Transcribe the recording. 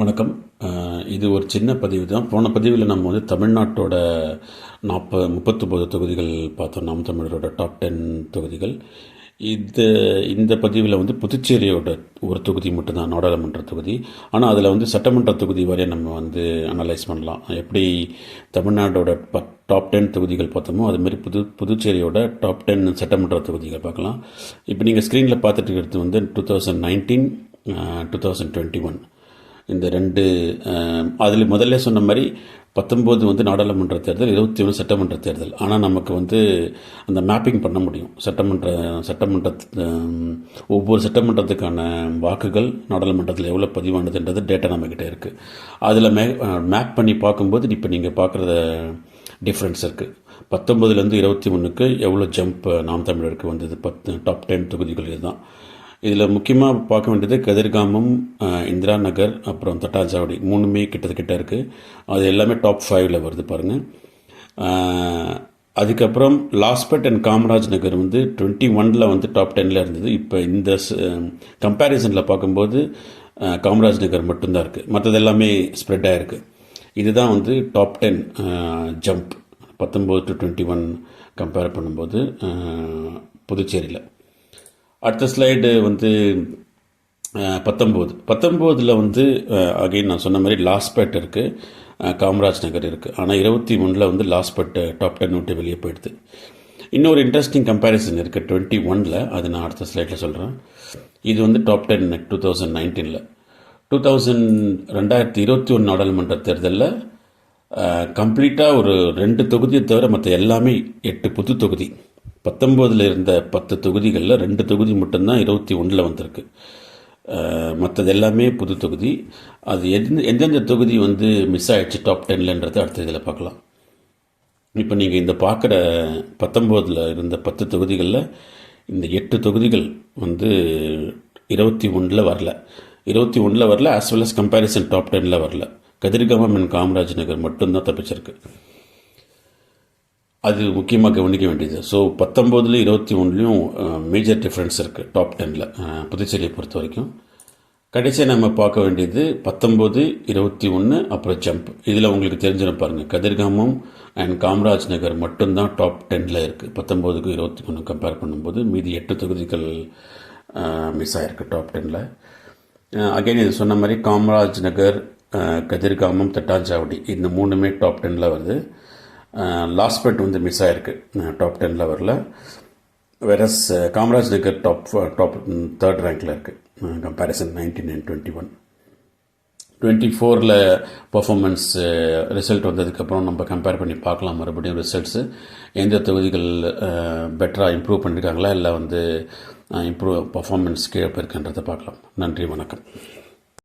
வணக்கம். இது ஒரு சின்ன பதிவு தான். போன பதிவில் நம்ம வந்து தமிழ்நாட்டோட நாற்பது முப்பத்தொம்போது தொகுதிகள் பார்த்தோம். நாம் தமிழரோட டாப் டென் தொகுதிகள். இது இந்த பதிவில் வந்து புதுச்சேரியோட ஒரு தொகுதி மட்டும்தான் நாடாளுமன்ற தொகுதி. ஆனால் அதில் வந்து சட்டமன்ற தொகுதி வரைய நம்ம வந்து அனலைஸ் பண்ணலாம். எப்படி தமிழ்நாட்டோட ப டாப் டென் தொகுதிகள் பார்த்தோமோ அதுமாரி புது புதுச்சேரியோட டாப் டென் சட்டமன்ற தொகுதிகள் பார்க்கலாம். இப்போ நீங்கள் ஸ்க்ரீனில் பார்த்துட்டு இருக்கிறது வந்து two thousand nineteen two thousand twenty one இந்த ரெண்டு அதில் முதல்ல சொன்ன மாதிரி பத்தொம்போது வந்து நாடாளுமன்ற தேர்தல் இருபத்தி ஒன்று சட்டமன்ற தேர்தல். ஆனால் நமக்கு வந்து அந்த மேப்பிங் பண்ண முடியும். சட்டமன்ற சட்டமன்ற ஒவ்வொரு சட்டமன்றத்துக்கான வாக்குகள் நாடாளுமன்றத்தில் எவ்வளோ பதிவானதுன்றது டேட்டா நம்மக்கிட்ட இருக்குது அதில் மே மேப் பண்ணி பார்க்கும்போது இப்போ நீங்கள் பார்க்குறத டிஃப்ரென்ஸ் இருக்குது பத்தொம்பதுலேருந்து இருபத்தி ஒன்றுக்கு எவ்வளோ ஜம்ப் நாம் தமிழருக்கு வந்தது? பத்து டாப் டென் தொகுதிகள் இதுதான். இதில் முக்கியமாக பார்க்க வேண்டியது கதிர்காமம் இந்திரா நகர் அப்புறம் தட்டாஞ்சாவடி. மூணுமே கிட்டத்தட்ட இருக்குது அது எல்லாமே டாப் ஃபைவ்ல வருது பாருங்கள் அதுக்கப்புறம் லாஸ்பெட் அண்ட் காமராஜ் நகர் வந்து டுவெண்ட்டி ஒனில் வந்து டாப் டென்னில் இருந்தது. இப்போ இந்த கம்பேரிசனில் பார்க்கும்போது காமராஜ் நகர் மட்டும்தான் இருக்குது மற்றது எல்லாமே ஸ்ப்ரெட் ஆகிருக்கு இதுதான் வந்து டாப் டென் ஜம்ப் பத்தொம்போது டு டுவெண்ட்டி ஒன் கம்பேர் பண்ணும்போது புதுச்சேரியில். அடுத்த ஸ்லைடு வந்து பத்தொம்போது பத்தொம்போதில் வந்து அகைன் நான் சொன்ன மாதிரி லாஸ்பேட் இருக்குது காமராஜ் நகர் இருக்குது ஆனால் இருபத்தி மூணில் வந்து லாஸ்பேட் டாப் டென் விட்டு வெளியே போயிடுது. இன்னொரு இன்ட்ரெஸ்டிங் கம்பேரிசன் இருக்குது டுவெண்ட்டி ஒனில் அது நான் அடுத்த ஸ்லைடில் சொல்கிறேன் இது வந்து டாப் டென் டூ தௌசண்ட் நைன்டீனில் டூ தௌசண்ட் ரெண்டாயிரத்தி இருபத்தி ஒன்று நாடாளுமன்ற தேர்தலில் கம்ப்ளீட்டாக ஒரு ரெண்டு தொகுதியை தவிர மற்ற எல்லாமே எட்டு புது தொகுதி. பத்தொம்போதில் இருந்த பத்து தொகுதிகளில் ரெண்டு தொகுதி மட்டும்தான் இருபத்தி ஒன்றில் வந்திருக்கு. மற்றது எல்லாமே புது தொகுதி. அது எந்த எந்தெந்த தொகுதி வந்து மிஸ் ஆகிடுச்சு டாப் டென்லன்றது அடுத்த இதில் பார்க்கலாம். இப்போ நீங்கள் இந்த பார்க்குற பத்தொம்போதில் இருந்த பத்து தொகுதிகளில் இந்த எட்டு தொகுதிகள் வந்து இருபத்தி ஒன்றில் வரல. இருபத்தி ஒன்றில் வரல as well as comparison top டெனில் வரல. கதிர்காமம் அண்ட் காமராஜ் நகர் மட்டும்தான் தப்பிச்சிருக்கு. அது முக்கியமாக கவனிக்க வேண்டியது. ஸோ பத்தொம்போதுலேயும் இருபத்தி ஒன்றுலேயும் மேஜர் டிஃப்ரென்ஸ் இருக்குது டாப் டெனில் புதுச்சேரியை பொறுத்த வரைக்கும். கடைசியாக நம்ம பார்க்க வேண்டியது பத்தொம்போது இருபத்தி ஒன்று அப்புறம் ஜம்ப் இதில் உங்களுக்கு தெரிஞ்சிடும் பாருங்கள் கதிர்காமம் அண்ட் காமராஜ் நகர் மட்டும்தான் டாப் டென்னில் இருக்குது பத்தொம்போதுக்கு இருபத்தி ஒன்று கம்பேர் பண்ணும்போது மீதி எட்டு தொகுதிகள் மிஸ் ஆகிருக்கு டாப் டென்னில் அகைன் இது சொன்ன மாதிரி காமராஜ் நகர் கதிர்காமம் தட்டாஞ்சாவடி இந்த மூணுமே டாப் டென்னில் வருது. லாஸ்பெட் வந்து மிஸ் ஆயிருக்கு. டாப் டென்னில் வரல whereas Kamaraj Nagar top top third ரேங்க்கில் இருக்குது comparison nineteen and twenty one twenty ஃபோரில் பர்ஃபாமன்ஸ் ரிசல்ட் வந்ததுக்கப்புறம் நம்ம கம்பேர் பண்ணி பார்க்கலாம் மறுபடியும் ரிசல்ட்ஸு எந்த தொகுதிகள் பெட்டராக இம்ப்ரூவ் பண்ணியிருக்காங்களா இல்லை வந்து இம்ப்ரூவ் பர்ஃபாமன்ஸ் கீழே போயிருக்கன்றதை பார்க்கலாம். நன்றி வணக்கம்.